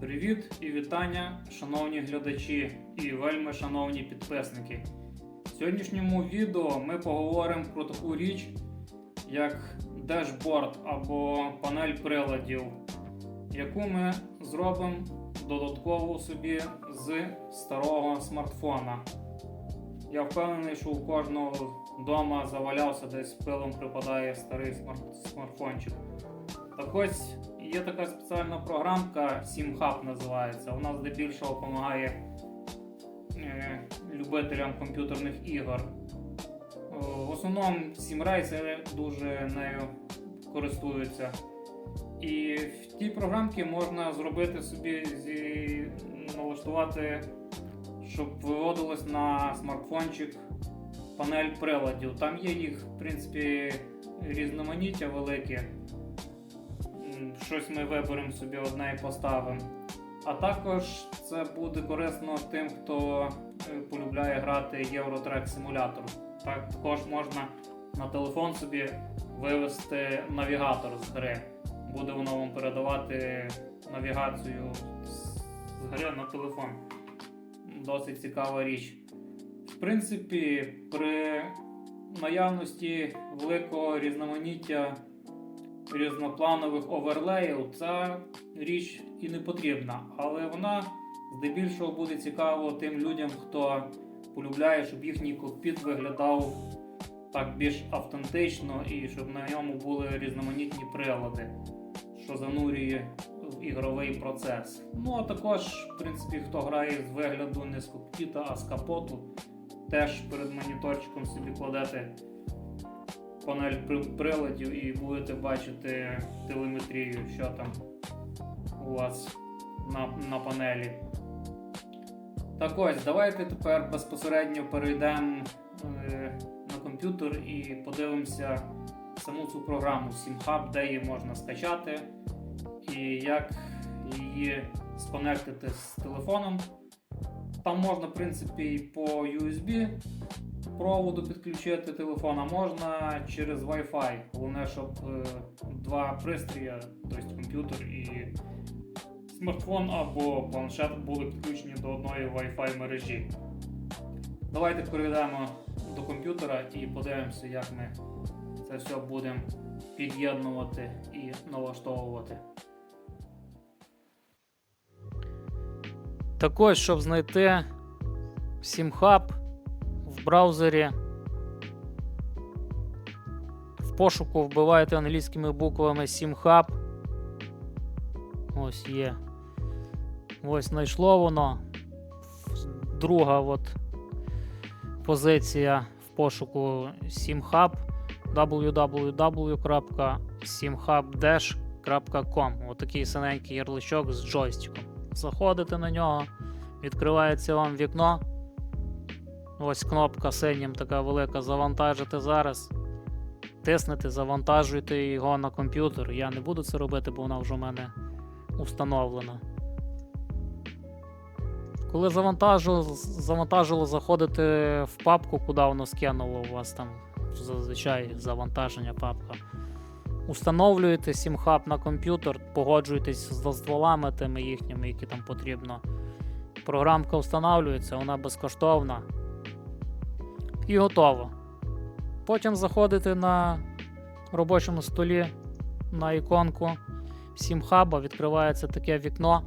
Привіт і вітання, шановні глядачі і вельми шановні підписники. В сьогоднішньому відео ми поговоримо про таку річ, як дешборд або панель приладів, яку ми зробимо додатково собі з старого смартфона. Я впевнений, що у кожного вдома завалявся десь пилом припадає старий смартфончик. Так ось є така спеціальна програмка SimHub називається. Вона здебільшого допомагає е, любителям комп'ютерних ігор. В основному сімрейсери дуже нею користуються. І в тій програмці можна зробити собі зі налаштувати, щоб виводилось на смартфончик панель приладів. Там є їх, в принципі, різноманіття велике. Щось ми виберемо собі одне і поставимо. А також це буде корисно тим, хто е, полюбляє грати Eurotrack Simulator. Так, також можна на телефон собі вивести навігатор з гри. Буде воно вам передавати навігацію з гри на телефон. Досить цікава річ. В принципі, при наявності великого різноманіття різнопланових оверлеїв ця річ і не потрібна, але вона здебільшого буде цікаво тим людям, хто полюбляє, щоб їхній кокпіт виглядав так більш автентично і щоб на ньому були різноманітні прилади, що занурює в ігровий процес. Ну а також, в принципі, хто грає з вигляду не з кокпіта, а з капоту, теж перед моніторчиком собі кладете панель приладів і будете бачити телеметрію, що там у вас на, на панелі. Так ось, давайте тепер безпосередньо перейдемо е, на комп'ютер і подивимося саму цю програму SimHub, де її можна скачати і як її сконектити з телефоном. Там можна, в принципі, і по USB проводу підключити телефон, а можна через Wi-Fi. Головне, щоб е, два пристрої, тобто комп'ютер і смартфон або планшет були підключені до одної Wi-Fi мережі. Давайте перейдемо до комп'ютера і подивимося, як ми це все будемо під'єднувати і налаштовувати. Так ось, щоб знайти SimHub браузері. В пошуку вбиваєте англійськими буквами SimHub. Ось є. Ось знайшло воно. Друга от позиція в пошуку SimHub www.simhubdash.com Отакий синенький ярличок з джойстиком. Заходите на нього, відкривається вам вікно. Ось кнопка синім така велика завантажити зараз. Тиснете, завантажуєте його на комп'ютер. Я не буду це робити, бо вона вже в мене установлена. Коли завантажило, завантажило, заходите в папку, куди воно скинуло у вас там зазвичай завантаження папка. Установлюєте SimHub на комп'ютер, погоджуєтесь з дозволами тими їхніми, які там потрібно. Програмка встановлюється, вона безкоштовна. І готово. Потім заходите на робочому столі на іконку SimHub, відкривається таке вікно.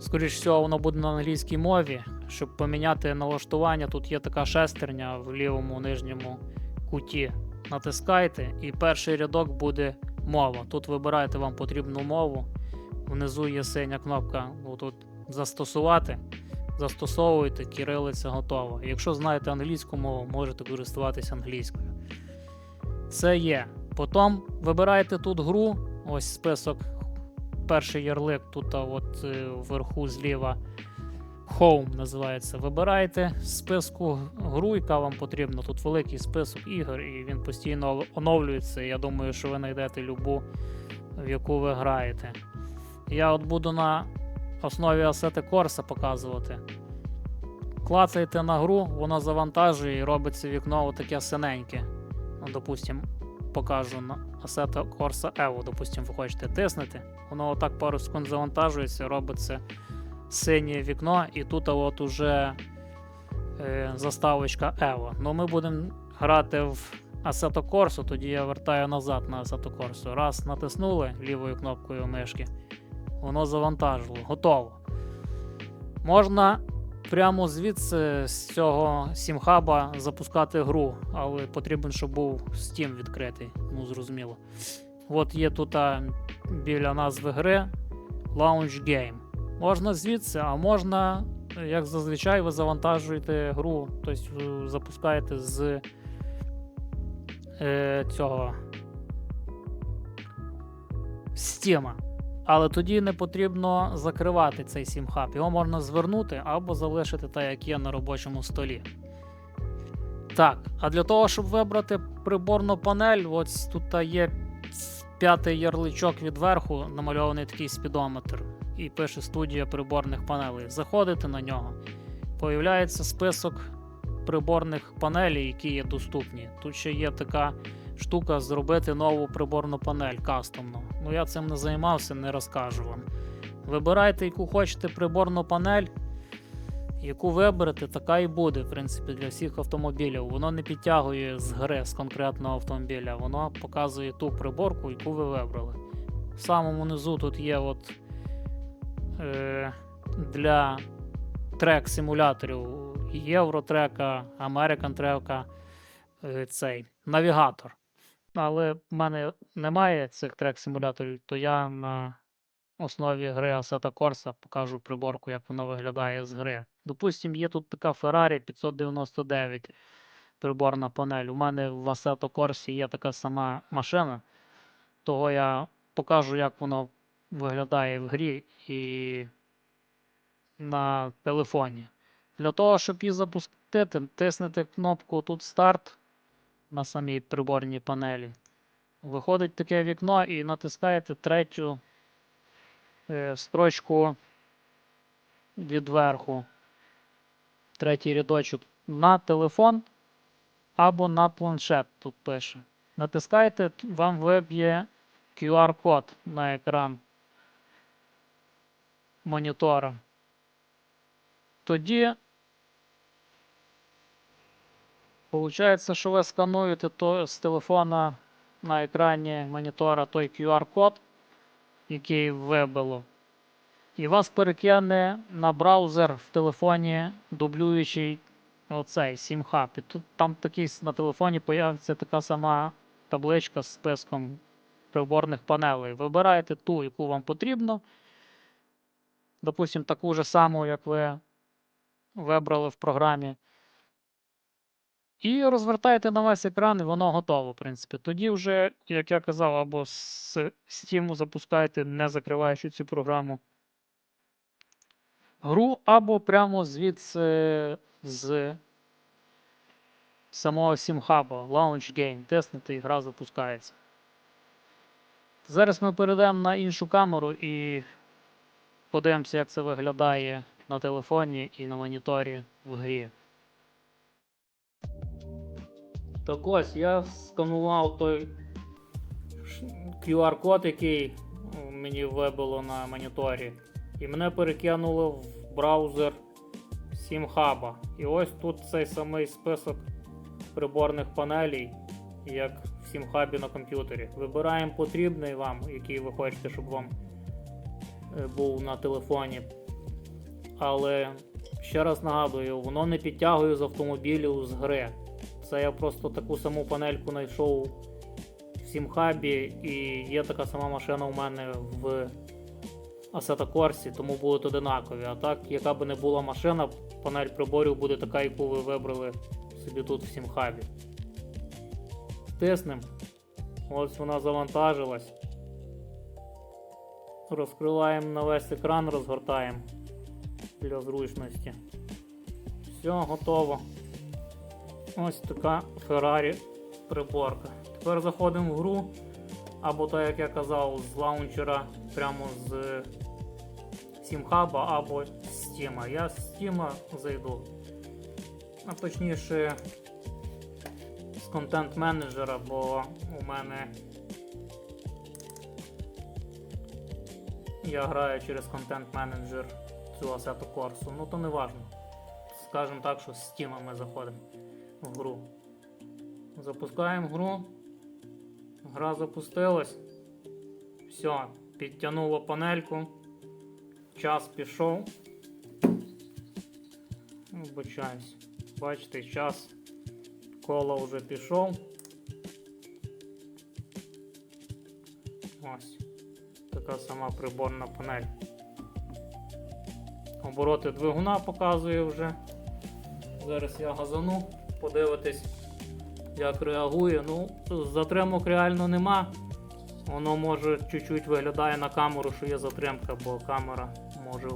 Скоріше всього, воно буде на англійській мові. Щоб поміняти налаштування, тут є така шестерня в лівому нижньому куті натискаєте, і перший рядок буде мова. Тут вибираєте вам потрібну мову. Внизу є синя кнопка тут застосувати. Застосовуєте, кирилиця готова. Якщо знаєте англійську мову, можете користуватися англійською. Це є. Потім вибираєте тут гру, ось список, перший ярлик, тут от е, вверху зліва. Home називається. Вибираєте з списку гру, яка вам потрібна. Тут великий список ігор, і він постійно оновлюється. Я думаю, що ви знайдете любу, в яку ви граєте. Я от буду на основі Assetto Corsa показувати. Клацаєте на гру, воно завантажує і робиться вікно таке синеньке. Ну, допустим, покажу на Assetto Corsa Evo, допустимо, ви хочете тиснути. Воно отак пару секунд завантажується, робиться синє вікно, і тут от уже е, заставочка Evo. Ну ми будемо грати в Assetto Corsa, тоді я вертаю назад на Assetto Corsa. Раз натиснули лівою кнопкою мишки, воно завантажило, готово. Можна прямо звідси з цього сімхаба запускати гру, але потрібен, щоб був Steam відкритий. Ну, зрозуміло. От є тут а, біля назви гри Launch Game. Можна звідси, а можна, як зазвичай, ви завантажуєте гру, тобто ви запускаєте з е, цього Steam. Але тоді не потрібно закривати цей сімхаб. Його можна звернути або залишити так, як є на робочому столі. Так, а для того, щоб вибрати приборну панель, ось тут є п'ятий ярличок відверху, намальований такий спідометр, і пише студія приборних панелей. Заходите на нього, появляється список приборних панелей, які є доступні. Тут ще є така штука зробити нову приборну панель кастомну. Ну я цим не займався, не розкажу вам. Вибирайте, яку хочете приборну панель. Яку виберете, така і буде, в принципі, для всіх автомобілів. Воно не підтягує з гри з конкретного автомобіля, воно показує ту приборку, яку ви вибрали. В самому низу тут є от, е, для трек-симуляторів Євротрека, American трека е, цей навігатор. Але в мене немає цих трек-симуляторів, то я на основі гри Assetto Corsa покажу приборку, як вона виглядає з гри. Допустим, є тут така Ferrari 599 приборна панель. У мене в Assetto Corsa є така сама машина, того я покажу, як воно виглядає в грі і на телефоні. Для того, щоб її запустити, тиснете кнопку тут старт на самій приборній панелі. Виходить таке вікно і натискаєте третю е, строчку відверху. Третій рядочок на телефон або на планшет тут пише. Натискаєте, вам виб'є QR-код на екран монітора. Тоді Получається, що ви скануєте то з телефона на екрані монітора той QR-код, який вибило, і вас перекине на браузер в телефоні, дублюючий оцей SimHub. І тут там такий на телефоні появиться така сама табличка з списком приборних панелей. Вибираєте ту, яку вам потрібно. Допустим, таку ж саму, як ви вибрали в програмі. І розвертаєте на весь екран, і воно готово, в принципі. Тоді вже, як я казав, або з Steam запускаєте, не закриваючи цю програму гру, або прямо звідси з самого SimHub, Launch Game, тиснете і гра запускається. Зараз ми перейдемо на іншу камеру і подивимося, як це виглядає на телефоні і на моніторі в грі. Так ось я сканував той QR-код, який мені вибило на моніторі, і мене перекинуло в браузер SimHub. І ось тут цей самий список приборних панелей, як в SimHub на комп'ютері. Вибираємо потрібний вам, який ви хочете, щоб вам е, був на телефоні. Але ще раз нагадую, воно не підтягує з автомобілів з гри. Це я просто таку саму панельку знайшов в Сімхабі, і є така сама машина у мене в Assetto Corsa, тому будуть одинакові. А так, яка би не була машина, панель приборів буде така, яку ви вибрали собі тут в Сімхабі. Тиснемо. Ось вона завантажилась. Розкриваємо на весь екран, розгортаємо для зручності. Все, готово. Ось така Ferrari приборка. Тепер заходимо в гру, або так як я казав, з лаунчера прямо з SimHub, або з Steam. Я з Steam зайду. А точніше з контент-менеджера, бо у мене я граю через контент-менеджер цю асету курсу. Ну то не важно. Скажемо так, що з Steam ми заходимо в гру. Запускаємо гру. Гра запустилась. Все, підтягнуло панельку. Час пішов. Вибачаюсь. Бачите, час кола вже пішов. Ось. Така сама приборна панель. Обороти двигуна показує вже. Зараз я газану, подивитись, як реагує. Ну, затримок реально нема. Воно може чуть-чуть виглядає на камеру, що є затримка, бо камера може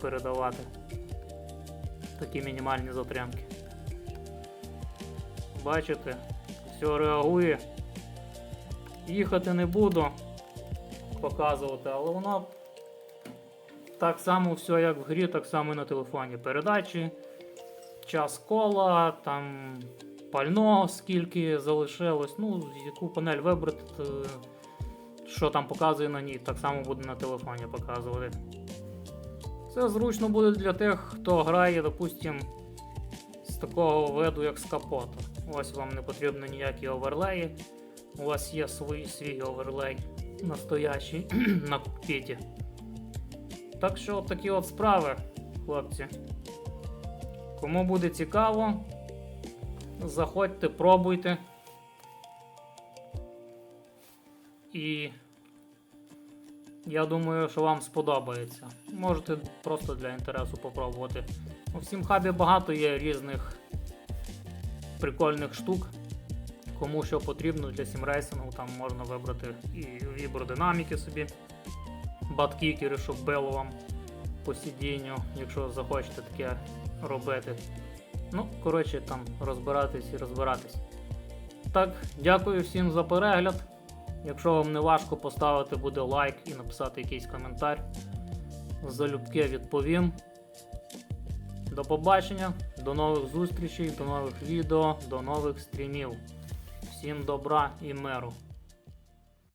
передавати такі мінімальні затримки. Бачите, все реагує. Їхати не буду показувати, але воно так само все як в грі, так само і на телефоні. Передачі, час кола, там пального скільки залишилось, ну, яку панель вибрати, що там показує на ній, так само буде на телефоні показувати. Це зручно буде для тих, хто грає, допустим, з такого виду, як з капоту. Ось вам не потрібно ніякі оверлеї. У вас є свій, свій оверлей настоящий на кокпіті. Так що такі от справи, хлопці. Кому буде цікаво, заходьте, пробуйте. І я думаю, що вам сподобається. Можете просто для інтересу попробувати. У всім хабі багато є різних прикольних штук. Кому що потрібно для сімрейсингу, там можна вибрати і вібродинаміки собі, баткікери, щоб било вам по сидінню, якщо захочете таке робити. Ну, коротше, там розбиратись і розбиратись. Так, дякую всім за перегляд. Якщо вам не важко поставити буде лайк і написати якийсь коментар. Залюбки відповім. До побачення, до нових зустрічей, до нових відео, до нових стрімів. Всім добра і миру.